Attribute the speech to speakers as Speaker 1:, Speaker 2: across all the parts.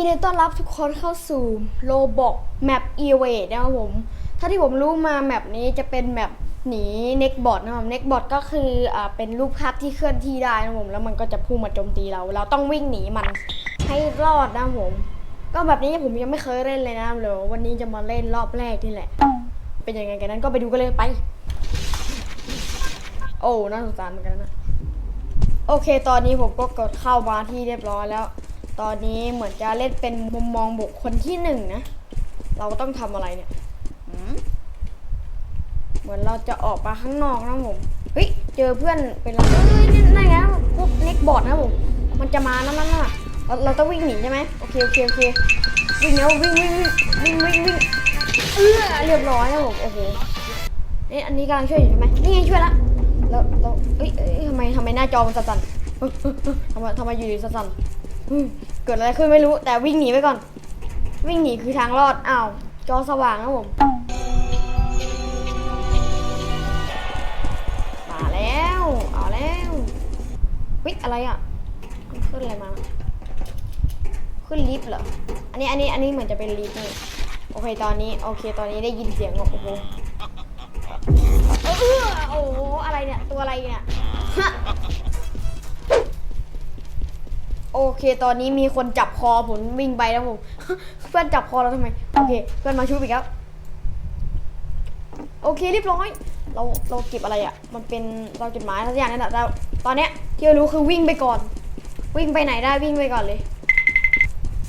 Speaker 1: ยินดีต้อนรับทุกคนเข้าสู่โลบอกแมปเอเวดนะครับผม ถ้าที่ผมรู้มาแมปนี้จะเป็นแมปหนีเน็กบอทนะครับเน็กบอทก็คืออ่าเป็นรูปภาพที่เคลื่อนที่ได้นะครับผมแล้วมันก็จะพุ่งมาโจมตีเรา เราต้องวิ่งหนีมันให้รอดนะครับผม ก็แบบนี้ผมยังไม่เคยเล่นเลยนะครับเดี๋ยววันนี้จะมาเล่นรอบแรกนี่แหละ เป็นยังไงกันนั้นก็ไปดูกันเลยไป โอ้น่าสงสารเหมือนกันนะโอเค ตอนนี้ผมก็กดเข้ามาที่เรียบร้อยแล้ว ตอนนี้เหมือนจะเล่นเป็นมุมมองบุคคลที่หนึ่งนะ เราต้องทำอะไรเนี่ยหืมเหมือนเราจะออกมาข้างนอกนะผมเฮ้ยเจอเพื่อนเป็นเราเฮ้ยนี่นั่นไงพวกเน็กบอร์ดนะผมมันจะมานั่นนั่นน่ะเราเราต้องวิ่งหนีใช่ไหมโอเคโอเคโอเควิ่งแล้ววิ่งวิ่งวิ่งวิ่งวิ่งวิ่งเออเรียบร้อยนะผมโอ้โหนี่อันนี้กำลังช่วยอยู่ใช่ไหมนี่ไงช่วยละแล้วแล้วเอ้ยเอ้ยทำไมทำไมหน้าจอมันสั่นๆเฮ้ยเฮ้ยเฮ้ยทำไมทำไมอยู่ดีสั่นๆอืม เกิดอะไรขึ้นไม่รู้แต่วิ่งหนีไปก่อน วิ่งหนีคือทางรอดอ้าวจอสว่างนะผมมาแล้วเอาแล้ววิอะไรอะขึ้นอะไรมา ขึ้นลิฟต์เหรออันนี้อันนี้อันนี้เหมือนจะเป็นลิฟต์นี่โอเคตอนนี้โอเคตอนนี้ได้ยินเสียงโอ้โหโอ้โหอะไรเนี่ยตัวอะไรเนี่ย เค ตอนนี้มีคนจับคอผมวิ่งไปแล้วผม เพื่อนจับคอเราทำไม โอเค เพื่อนมาช่วยอีกแล้ว โอเคเรียบร้อย เราเราเก็บอะไรอะ มันเป็นเราจดหมายสักอย่างนั่นแหละแต่ตอนเนี้ยที่เรารู้คือวิ่งไปก่อน วิ่งไปไหนได้วิ่งไปก่อนเลย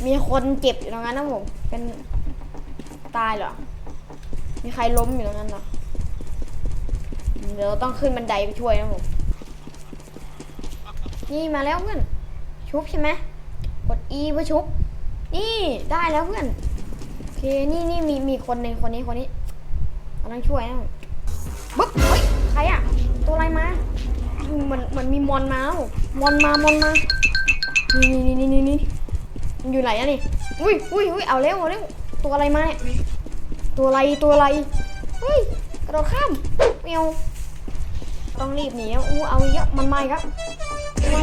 Speaker 1: มีคนเจ็บอยู่ตรงนั้นนะผม เป็นตายเหรอ มีใครล้มอยู่ตรงนั้นเหรอ เดี๋ยวเราต้องขึ้นบันไดไปช่วยนะผม นี่มาแล้วเพื่อน ชุบใช่ไหมกด E เพื่อชุบ นี่ได้แล้วเพื่อนโอเคนี่นี่มีมีคนหนึ่งคนนี้คนนี้กำลังช่วยนะบุ๊บเฮ้ยใครอะตัวอะไรมาเหมือนเหมือนมีมอนมาวมอนมามอนมานี่นี่นี่นี่นี่มันอยู่ไหนอะนี่อุ้ยอุ้ยอุ้ยเอาเร็วเอาเร็วตัวอะไรมาเนี่ยตัวอะไรตัวอะไรเฮ้ยกระโดดข้ามเมียวต้องรีบหนีอู้เอาเยอะมันมาอีกแล้วมา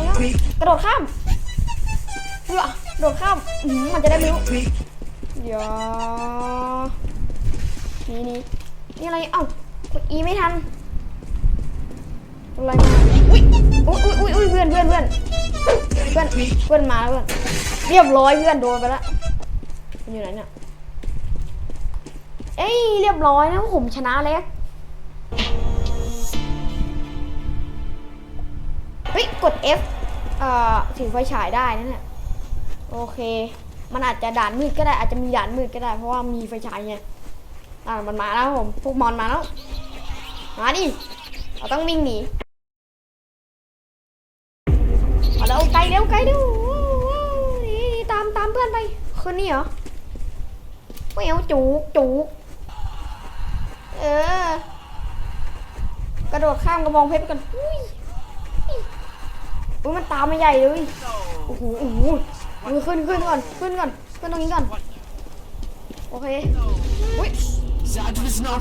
Speaker 1: กระโดดข้าม เพื่อกระโดดข้ามอื้อหือมันจะได้ไม่รู้เดี๋ยวนี่นี่นี่อะไร เอ้ากดอีไม่ทันอะไรมาอุ้ยอุ้ยอุ้ยอุ้ยเพื่อนเพื่อนเพื่อนเพื่อนเพื่อนมาแล้วเพื่อนเรียบร้อยเพื่อนโดนไปแล้วมันอยู่ไหนเนี่ยเอ้ยเรียบร้อยนะผมชนะแล้วเฮ้ยกด F เอ่อถือไฟฉายได้นั่นแหละ โอเค มันอาจจะด่านมืดก็ได้อาจจะมีด่านมืดก็ได้ เพราะว่ามีไฟฉายไงอ่ามันมาแล้วผมพวกมอนมาแล้วมาดิเราต้องวิ่งหนีเอาแล้วไกลเร็วไกลเร็วนี่ตามตามเพื่อนไปคืนนี้เหรอเปรี้ยวจุกจุกเออกระโดดข้ามกระบองเพชรไปก่อนอุ้ยอุ้ยมันตามมาใหญ่เลยโอ้โหโอ้โห เอขึ้นขึ้นก่อนขึ้นก่อนขึ้นตรงนี้ก่อนโอเคอุ้ย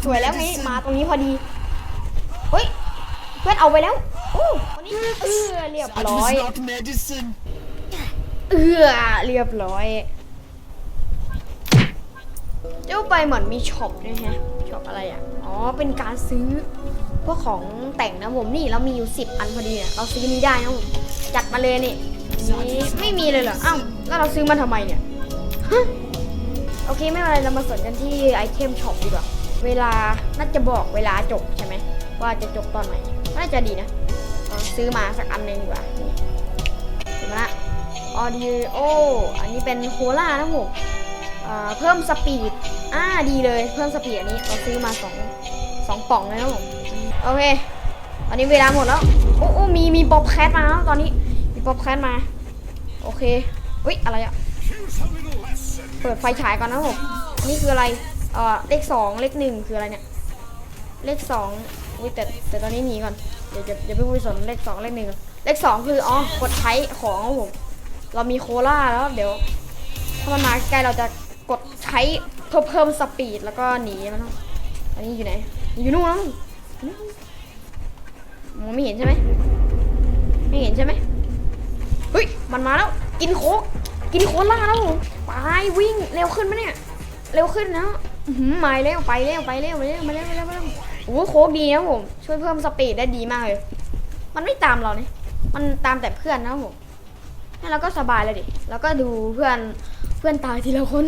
Speaker 1: สวยแล้วไงมาตรงนี้พอดีเฮ้ยเพื่อนเอาไปแล้วโอ้คนนี้เออเรียบร้อยเออเรียบร้อยเจ้าไปเหมือนมีช็อปด้วยฮะช็อปอะไรอะอ๋อเป็นการซื้อพวกของแต่งนะผมนี่เรามีอยู่สิบอันพอดีเนี่ยเราซื้อนี้ได้นะผมจัดมาเลยนี่ นี่ไม่มีเลยเหรออ้าวแล้วเราซื้อมาทำไมเนี่ยฮะโอเคไม่เป็นไรเรามาสนกันที่ไอเทมช็อปดีกว่าเวลาน่าจะบอกเวลาจบใช่ไหมว่าจะจบตอนไหนน่าจะดีนะซื้อมาสักอันหนึ่งดีกว่านี่เห็นไหมละออดิโออันนี้เป็นโคล่านะผมเพิ่มสปีดอ่าดีเลยเพิ่มสปีดอันนี้เราซื้อมาสองสองป่องเลยนะผมโอเค ตอนนี้เวลาหมดแล้ว โอ้โอ้มีมีป๊อปแคทมาแล้วตอนนี้ มีป๊อปแคทมา โอเคเฮ้ยอะไรอะเปิดไฟฉายก่อนนะผมนนี้คืออะไรเอ่อเลขสองเลขหนึ่งคืออะไรเนี่ย เลขสองอุ้ยแต่แต่ตอนนี้หนีก่อนเดี๋ยวจะเดี๋ยวไปคุยสนเลขสองเลขหนึ่งเลขสองคืออ๋อกดใช้ของครับผมเรามีโคล่าแล้วเดี๋ยวถ้ามันมาใกล้เราจะกดใช้เพื่อเพิ่มสปีดแล้วก็หนีมันอันนี้อยู่ไหน อยู่นู่นแล้วมองไม่เห็นใช่ไหมไม่เห็นใช่ไหม มันมาแล้ว กินโคกกินโคล่าแล้วผมไปวิ่งเร็วขึ้นไหมเนี่ย เร็วขึ้นนะหือมาเร็วไปเร็วไปเร็วไปเร็วมาเร็วมาเร็วมาเร็วโอ้โคกดีนะผมช่วยเพิ่มสปีดได้ดีมากเลย มันไม่ตามเราเนี่ยมันตามแต่เพื่อนนะผมนี่เราก็สบายเลยดิแล้วก็ดูเพื่อนเพื่อนตายทีละคน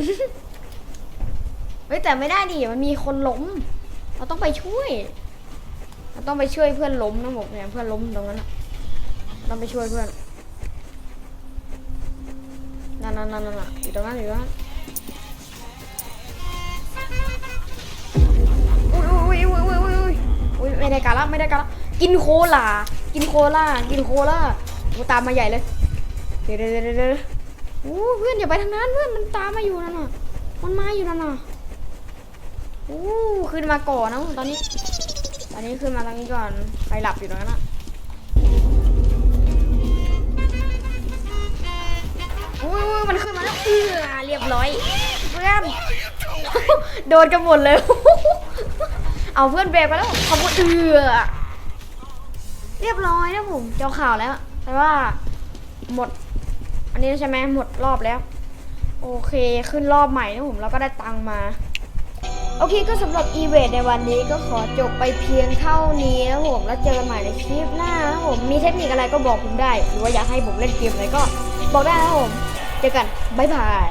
Speaker 1: เฮ้ยแต่ไม่ได้ดิมันมีคนล้ม เราต้องไปช่วย เราต้องไปช่วยเพื่อนล้มนะผมเนี่ยเพื่อนล้มตรงนั้นเราไปช่วยเพื่อน นั่นนั่นนั่นนั่นอะอยู่ตรงนั้นอยู่ตรงนั้นอุ้ยอุ้ยอุ้ยอุ้ยอุ้ยอุ้ยไม่ได้การละไม่ได้การละกินโคลากินโคลากินโคลาโอ้ตามมาใหญ่เลยเดี๋ยวเดี๋ยวเดี๋ยวโอ้เพื่อนอย่าไปทางนั้นเพื่อนมันตามมาอยู่นั่นน่ะมันมาอยู่นั่นน่ะโอ้ขึ้นมาก่อนนะตอนนี้ ตอนนี้ขึ้นมาตรงนี้ก่อนไปหลับอยู่ตรงนั้นอะ รียบร้อยเพื่อนโดนกันหมดเลย เอาเพื่อนเบรกไปแล้วขอบคุณเอือเรียบร้อยนะผมเจ้าข่าวแล้ว แต่ว่าหมด อันนี้ใช่ไหมหมดรอบแล้ว โอเคขึ้นรอบใหม่นะผมแล้วก็ได้ตังค์มา โอเคก็สำหรับอีเวนต์ในวันนี้ก็ขอจบไปเพียงเท่านี้นะผมแล้วเจอกันใหม่ในคลิปหน้านะผมมีเทคนิคอะไรก็บอกผมได้ หรือว่าอยากให้ผมเล่นเกมอะไรก็บอกได้นะผม เจอกันบ๊ายบาย